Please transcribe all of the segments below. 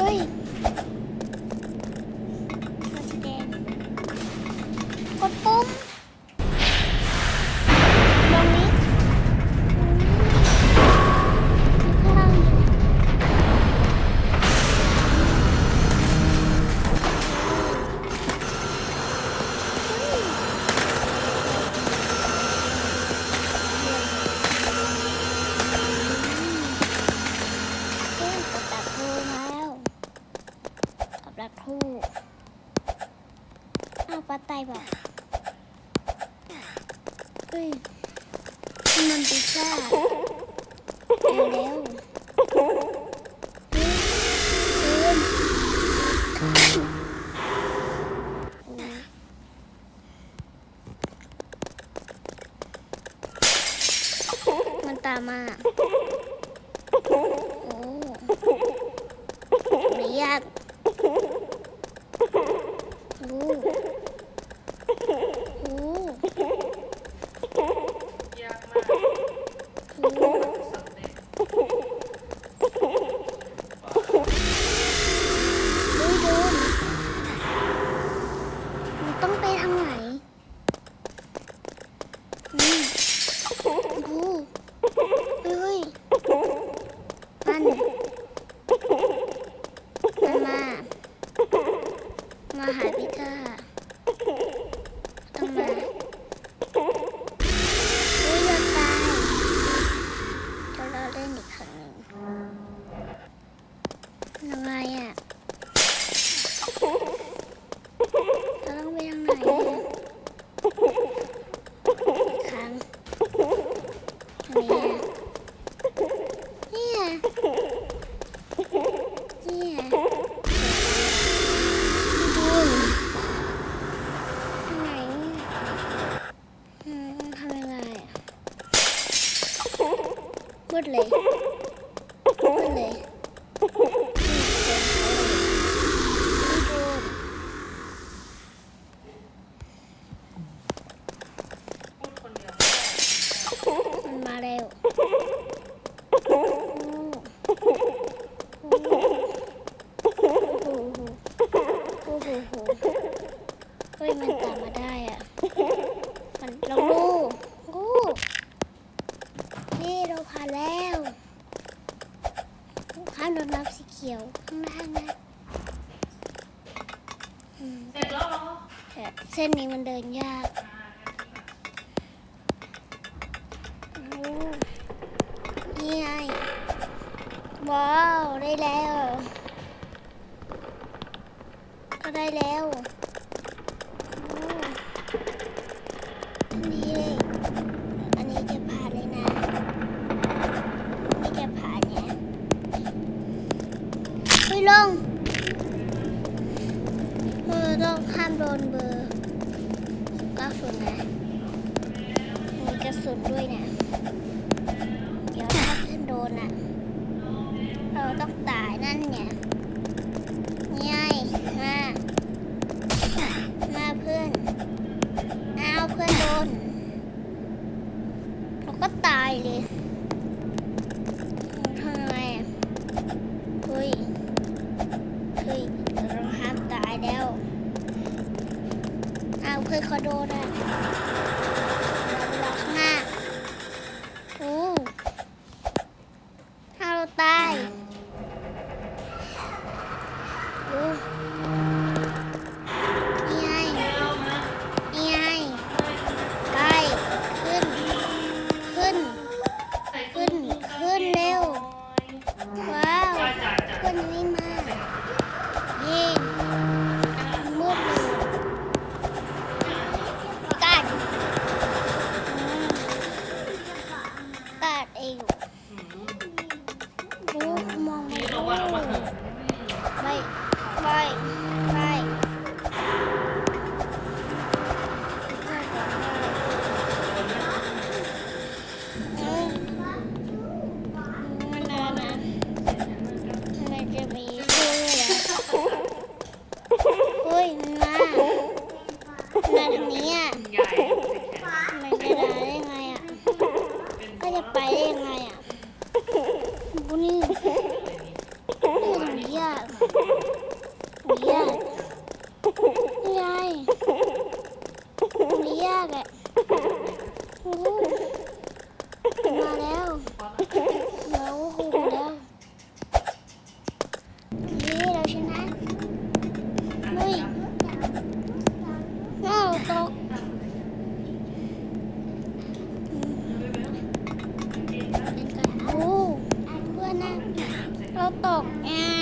ฮ้ย เร็วมันตามมาโอ้ไม่ยากโอ้โอ้ ยากมาก โอ้ สำเร็จ เฮ้ยโดนมันต้องไปทางไหนอืมโอ้เฮ้ยมันมันมา มาหาพิซซ่าต้องมาเฮ้ยเราตายจะรอเล่นอีกครั้งหนึ่งยังไงอะเราต้องไปทางไหนอะอีกครั้งทางนี้อะเนี่ยเนี่ยดูทางไหนอืมทำยังไงอะ มืดเลยมืดเลยไม่ดูพูดคนเดียวมันมาเร็วโอ้โอ้โหโอ้โหโอ้โหเฮ้ยมันตามมาได้อะ มันลองดูโอ้นี่เราผ่านแล้วข้ามโดนน้ำสีเขียวข้างหน้านะอืม เสร็จแล้วเหรอ แต่เส้นนี้มันเดินยาก โอ้ นี่ไง ว้าว ได้แล้ว ก็ได้แล้วทันนี้เลย อันนี้จะผ่านเลยนะ นี่จะผ่านเนี่ยเฮ้ยลงเออต้องห้ามโดนเบอร์กระสุนนะมีกระสุนด้วยนะ นอะ เราต้องตายนั่นเนี่ยนี่ไงมา มาเพื่อน เอาเพื่อนโดน เราก็ตายเลยทำไงเฮ้ยเฮ้ยเราห้ามตายแล้ว เอาเพื่อนเขาโดนอะ ดู มาแล้วเราหูแล้วนี่เราชนะเฮ้ยน่าเราตกโอ้เพื่อนนะเราตกแอะ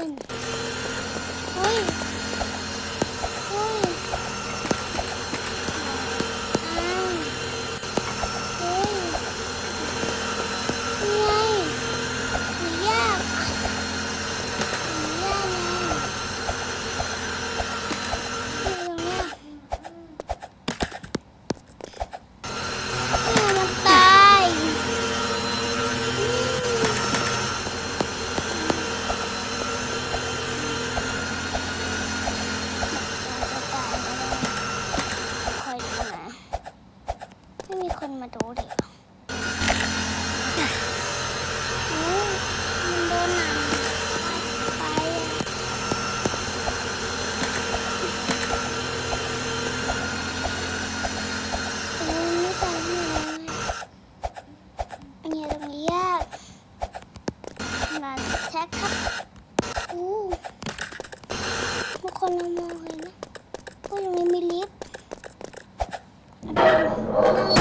うん。ako ng mga kailan. Uy, may milip. Ano?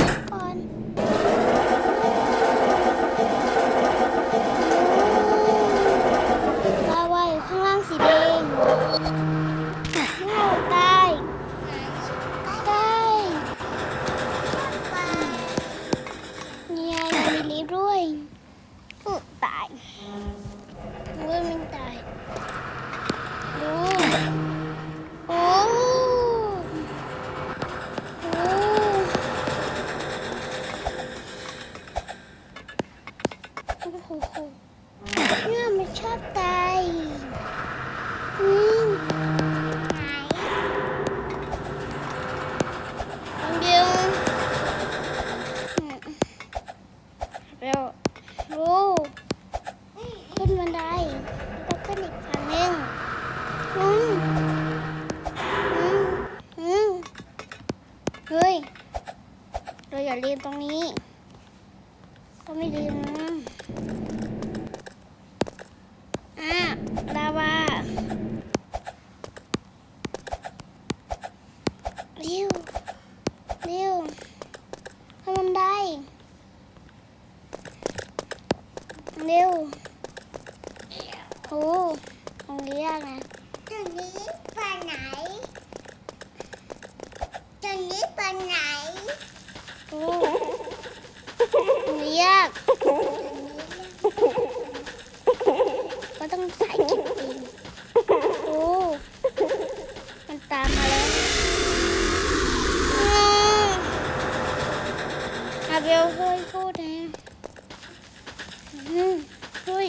เราอย่าลืมตรงนี้ ก็ไม่ลืมนะอะลาวาเร็วเร็วทำมันได้เร็วโหตรงนี้ยานะตรงนี้ไปไหนตรงนี้ไปไหน เรียกก็ต้องใส่กินเองโอ้ มันตามมาแล้วอาเบลช่วยพูดนะช่วย